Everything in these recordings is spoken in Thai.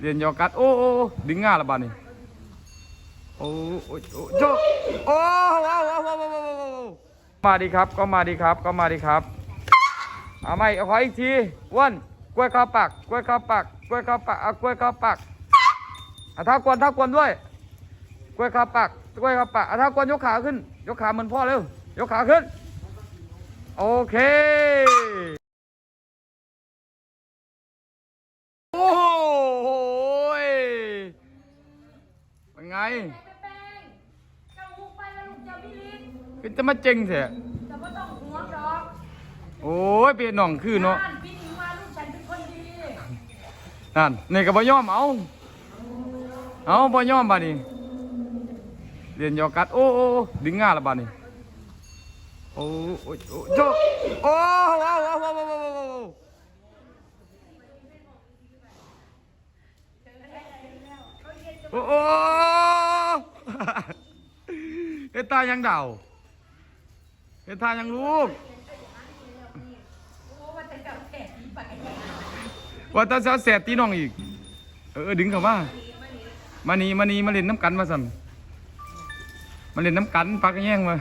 เรียนยอกัดโอ้โอ้ดึงง่าละบาดนี่โอ้โอ้โอ้โจโอ้ว้าวว้าวว้าวว้าวว้าวว้ามาดีครับก็มาดีครับก็มาดีครับเอาไม่เอาขออีกทีอ้วนกล้วยข้าวปักกล้วยข้าวปักกล้วยข้าวปักเอากล้วยข้าวปักเอาเท้ากวนเท้ากวนด้วยกล้วยข้าวปักกล้วยข้าวปักเอาเท้ากวนยกขาขึ้น ยกขาเหมือนพ่อเร็วยกขาขึ้น โอเค โอ้โหยเป็นไง แป้งเจ้าหุกไปแล้วลูกเจ้าพี่ลิศ เป็น จะมาเจ๋งเถอะแต่ว่าต้องห่วงดอกโอ้ยเปลี่ยนหน่องคือเนาะบ้านพี่หนิงมาลูกฉันเป็นคนดีนั่นนี่ก็บ่ยอมเอาเอาบ่ยอมบาดนี้เรียนยอกัดโอ้โอ้โอ้ดึงง่าละบาดนี้โอ้โอ้โอ้โจโอ้ว้าวว้าวว้าวว้าวว้าวว้าวโอ้โอ้เฮ็ดตายังเดา เฮ็ดตายังลูกโอ้ว่าจะกลับแขกที่ไปว่าแตาเสียแสบตีน้องอีก เออเออดึงเข้ามามานี่มานี่มาเล่นน้ำกันมาสั่นมาเล่นน้ำกันปักแย่งมา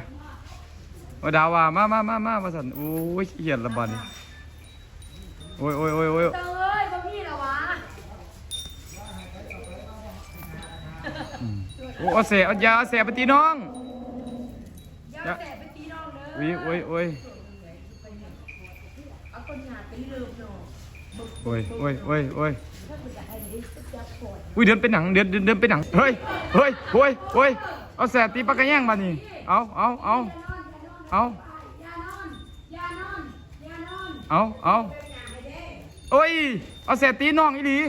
ว่าดาว่ามามามามามาสั่นโอ้ยเหี้ยละบาดนี่โอ้ยโอ้ยโอ้ยโอ้ยเตยบ่พี่ละวะโอ้เอาเสเอายาเอาเสไปตีน้องอย่าแสบไป ตีน้องเด้อโอ้ยโอ้ยโอ้ยเอาคนหยโอ้ยโอ้ยโอ้ยโอ้ยอุ้ยเดินเป็นหนังเดินเดินเดินเป็นหนังเฮ้ยเฮ้ยโอ้ยโอ้ยเอาแสตีปักกระแย่งมานี่เอาเอาเอาเอาอย่านอนอย่านอนอย่านอนเอาเอาโอ้ยเอาแสตีน้องอีหลี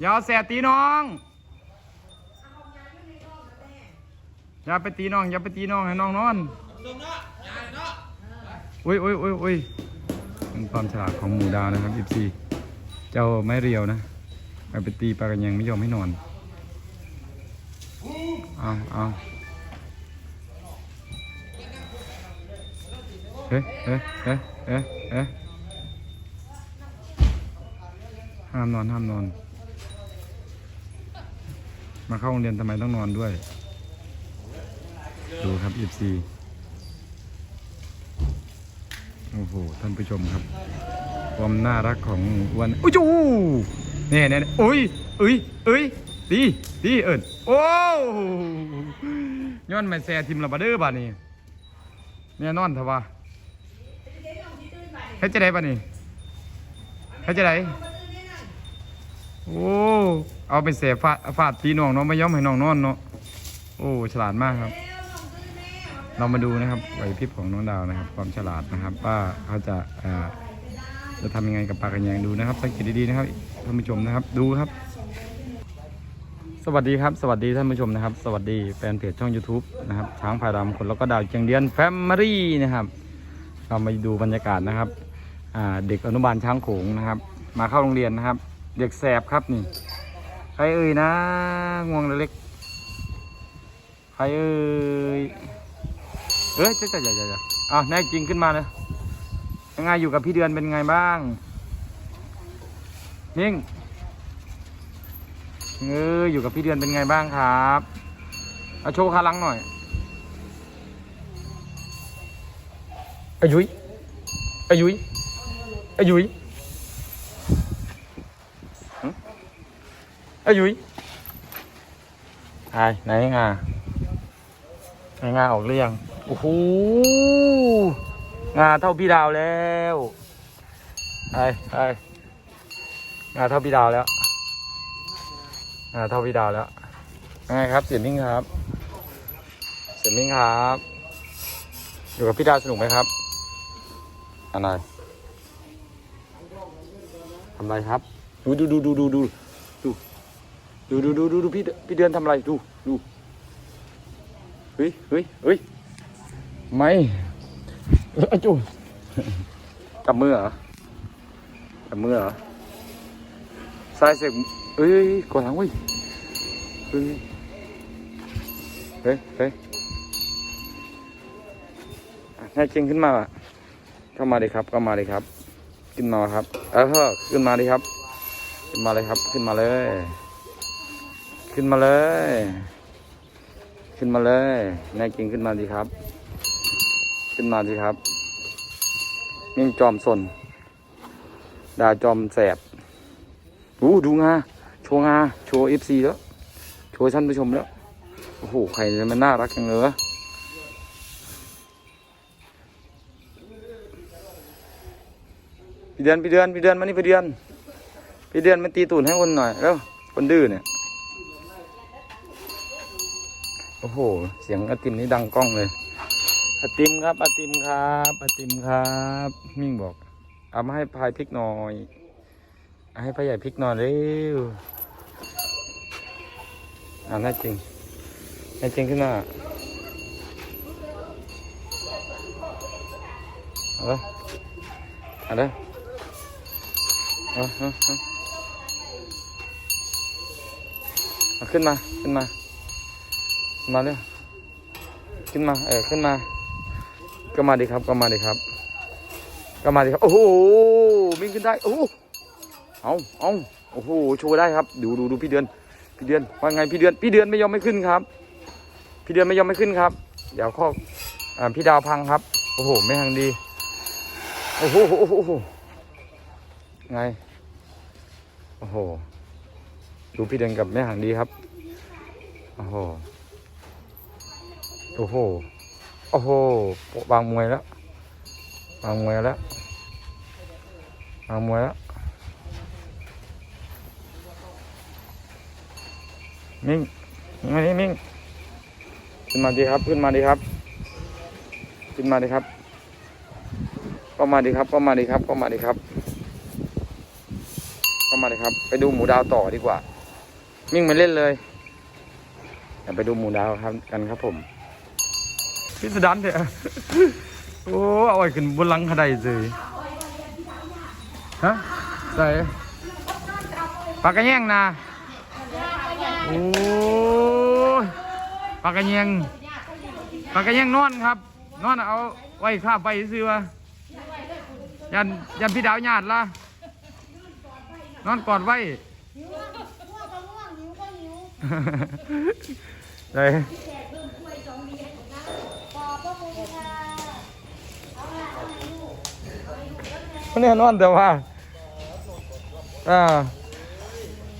อย่าเอาแสตีน้อง อย่าไปตีน้องอย่าไปตีน้องให้น้องนอนโอ้ยโอ้ยโอ้ยโอ้ยเป็นความฉลาดของหมูดาวนะครับอีซีเจ้าไม่เรียวนะเอาไปตีปลากันยังไม่ยอมให้นอนเอาเอาเฮ้ยเฮ้ยเฮ้ยเฮ้ยเฮ้ยห้ามนอนห้ามนอน มาเข้าโรงเรียนทำไมต้องนอนด้วย ดูครับอีซีโอ้โห ท่านผู้ชมครับ ความน่ารักของอ้วัน อุ้ยจูเนี่ยเนี่ยเนี่ยอุ้ยอ้ยเอ้ยดีดีเอิญโอ้ย้อนม่แซ่ทิมละบาเด้อบ้านี้เนี่ยนอนเถอะวะเฮ็ดจะได้บ้านี้เฮ็ดจะได้โอ้ เอาไปแส่ฟาดฟาดตีน้องเนาะไม่ยอมให้น้องนอนเนาะ โอ้ ฉลาดมากครับ เรามาดูนะครับไหวพริบของน้องดาวนะครับ ความฉลาดนะครับ ว่าเขาจะเอ่อจะทำยังไงกับปลากระแยงดูนะครับสังเกตดีๆนะครับท่านผู้ชมนะครับ ดูครับ สวัสดีครับ สวัสดีท่านผู้ชมนะครับ สวัสดีแฟนเพจช่อง YouTube นะครับช้างพายดำคนแล้วก็ดาวเจียงเดียนแฟมิลี่นะครับเรามาดูบรรยากาศนะครับเด็กอนุบาลช้างโขงนะครับ มาเข้าโรงเรียนนะครับ เด็กแสบครับนี่ใครเอ่ยนะงวงเล็กใครเอ่ย เอ้ยเจ๊ะจ๊ะจ๊ะจ๊ะอ้าวแน่จริงขึ้นมาเลยยังไงอยู่กับพี่เดือนเป็นไงบ้าง นิ่งเอออยู่กับพี่เดือนเป็นไงบ้างครับเอาโชว์ขาหลังหน่อยอายุยอายุยอายุยหึอายุยไอ้ไหนงางางาออกหรือยัง โอ้โหงาเท่าพี่ดาวแล้วไอ้ไอ้งาเท่าพี่ดาวแล้วงาเท่าพี่ดาวแล้วไงครับเสียมิ่งครับ เสียมิ่งครับอยู่กับพี่ดาวสนุกไหมครับอะไรทำอะไรครับ ดูดูดูดูดูดูดูดูดูดูดูดูพี่พี่เดือนทำอะไรดูดูเฮ้ยเฮ้ยเฮ้ย ไม่เอ้ยจูจับมือเหรอจับมือเหรอสายเสกเอ้ยเฮ้ยกดหลังเว้ยเฮ้ยเฮ้ยเฮ้ยอะแน่จริงขึ้นมาอะเข้ามาเลยครับเข้ามาเลยครับ ขึ้นมาครับเออขึ้นมาเลยครับ ขึ้นมาเลยครับ ขึ้นมาเลย ขึ้นมาเลย ขึ้นมาเลยนายกิงขึ้นมาดีครับ ขึ้นมาดีครับมิ่งจอมสน ดาจอมแสบอู้ดูงา โชว์งา โชว์เอฟซีแล้ว โชว์ท่านผู้ชมแล้ว โอ้โหใครเนี่ยมันน่ารักจังเลยวะพี่เดือนพี่เดือนพี่เดือนมานี่พี่เดือนพี่เดือนมาตีตูนให้คนหน่อยแล้วคนดื้อเนี่ย โอ้โห เสียงอาติมนี่ดังกล้องเลย อาติมครับอาติมครับอาติมครับ มิ่งบอก เอามาให้พายพริกหน่อยเอาให้พายใหญ่พริกหน่อยเร็วอ่าน่าจริงน่าจริงขึ้นมาเอาเลยเอาเลยเอาเอาเอาขึ้นมาขึ้นมา มาเร็วขึ้นมา เออขึ้นมา ก็มาดีครับก็มาดีครับก็มาดิครับ โอ้โหวิ่งขึ้นได้ โอ้โหเอาเอาโอ้โหโชว์ได้ครับ ดูดูดูพี่เดือน พี่เดือนว่าไงพี่เดือน พี่เดือนไม่ยอมไม่ขึ้นครับ พี่เดือนไม่ยอมไม่ขึ้นครับ เดี๋ยวข้ออ่าพี่ดาวพังครับ โอ้โหไม่ทางดี โอ้โหโอ้โหโอ้โหไง โอ้โห ดูพี่เดือนกับแม่หางดีครับ โอ้โห โอ้โห โอ้โหวางมวยแล้ววางมวยแล้ววางมวยแล้วมิ่งมิ่งมานี่มิ่งขึ้นมาดีครับขึ้นมาดีครับ ขึ้นมาดีครับ ก็มาดีครับ ก็มาดีครับ ก็มาดีครับ ก็มาดีครับ ไปดูหมูดาวต่อดีกว่า มิ่งมาเล่นเลยไปดูหมูดาวครับกันครับผม พิสดารเถอะโอ้เอาไว้ขึ้นบนหลังขนาดเลยฮะใส่ปากกระแยงนะโอ้ปากกระแยงปากกระแยงนอนครับ นอนเอาไว้ข้าไปซื้อวะยันยันพี่ดาวหยาดละนอนกอดไว้เลย มัน แน่นอนแต่ว่าอ่า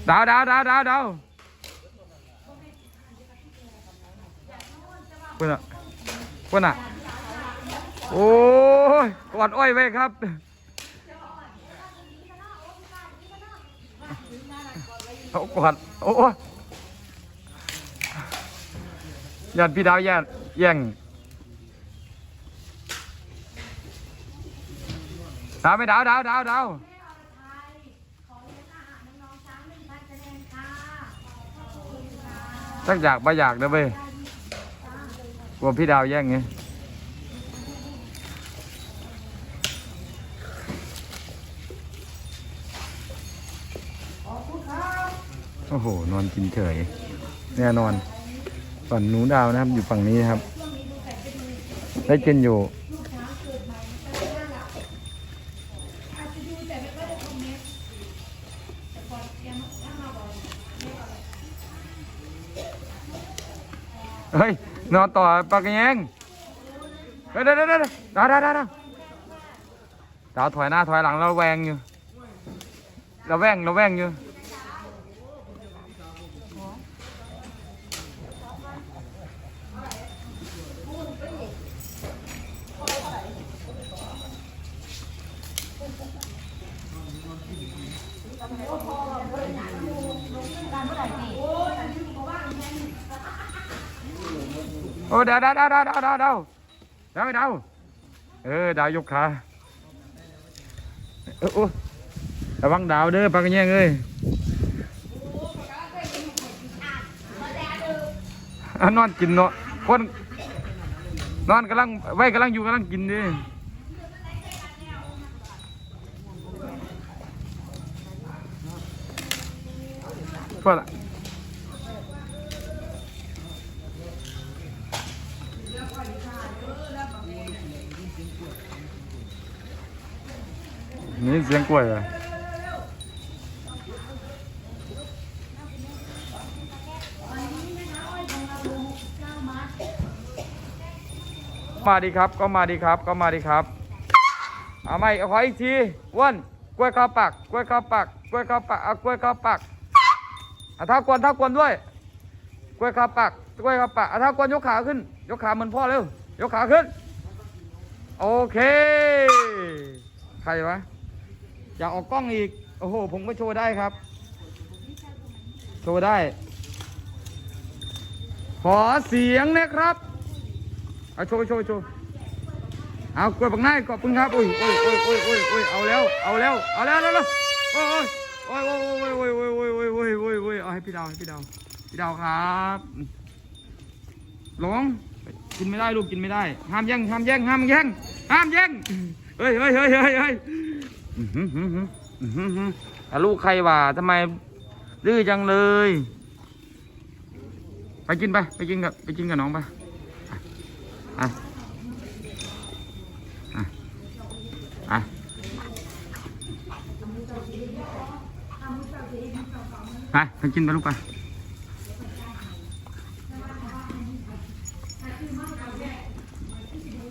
ดาวดาวดาวดาวดาวเพื่อนอะเพื่อนอะโอ้ยกอดอ้อยไว้ครับเขากอดโอ้ยญาติพี่ดาวแย่แย่ง ดาวไม่ดาวดาวดาวดาวสักอยากบ่อยากเด้อเว้ยกลัวพี่ดาวแย่งไงโอ้โห นอนกินเฉยแน่นอน ฝั่งหนูดาวนะครับ อยู่ฝั่งนี้นะครับ ได้กินอยู่ เฮ้ย นอนต่อปากแยงเฮ้ยเดี๋ยวเดี๋ยวเดี๋ยวดาวดาวดาวดาวดาวถอยหน้าถอยหลังเราแวงอยู่เราแวงเราแวงอยู่ โอ้ดาวดาวดาวดาวดาวดาวดาวดาวไม่ดาเออดาวยกขาเออโอ้ระวังดาวเด้อปากกระแยงเอ้ยนอนกินเนาะคนนอนกำลังไว้กำลังอยู่กำลังกินดิพอละ นี่เสียงกล้วยอะมาดีครับ ก็มาดีครับ ก็มาดีครับ เอาไม่เอาขออีกทีวันกล้วยข้าวปัก กล้วยข้าวปัก กล้วยข้าวปัก เอากล้วยข้าวปักเอาท่ากวนท้ากวนด้วย กล้วยข้าวปัก กล้วยข้าวปักเอาท่ากวนยกขาขึ้น ยกขาเหมือนพ่อเร็ว ยกขาขึ้น โอเค ใครวะ อยากออกกล้องอีก โอ้โห ผมก็โชว์ได้ครับ โชว์ได้ ขอเสียงนะครับ เอาโชว์โชว์โชว์เอากล้วยบักหน้าขอบคุณครับโอ้ยโอ้ยโอ้ยโอ้ยโอ้ยโอ้ยเอาแล้ว เอาแล้ว เอาแล้วแล้วโอ้ยโอ้ยโอ้ยโอ้ยโอ้ยโอ้ยโอ้ยโอ้ยโอ้ยโอ้ยโอ้ยเอาให้พี่ดาวให้พี่ดาวพี่ดาวครับหลงกินไม่ได้ลูกกินไม่ได้ ห้ามแย่งห้ามแย่งห้ามแย่งห้ามแย่งเฮ้ยเฮ้ยเฮ้ยเฮ้ย ลูกใครวะทำไมดื้อจังเลย ไปกินไป ไปกินกับไปกินกับน้องไปอะอะอะไปไปกินไปลูกไป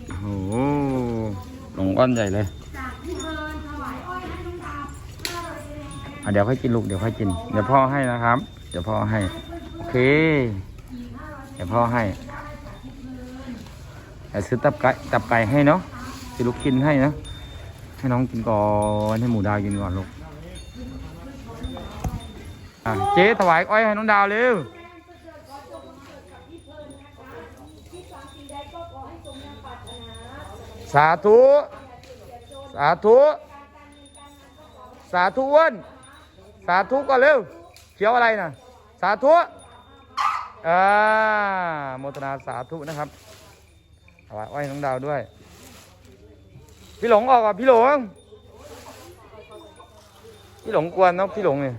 โอ้โหหลงก้อนใหญ่เลยอะ เดี๋ยวค่อยกินลูกเดี๋ยวค่อยกิน เดี๋ยวพ่อให้นะครับ เดี๋ยวพ่อให้ โอเค เดี๋ยวพ่อให้เดี๋ยวซื้อตับไก่ตับไก่ให้เนาะซื้อลูกชิ้นให้เนาะให้น้องกินก่อนให้หมูดาวกินก่อนลูกเจ๊ถวายอ้อยให้น้องดาวเร็วสาธุ สาธุ สาธุอ้วนาธุก็เร็ว เขียวอะไรน่ะสาธุอ่าโมทนาสาธุนะครับถวายอ้ยน้องดาวด้วย พี่หลงออกอะพี่หลง พี่หลงกวนเนาะพี่หลงเนี่ย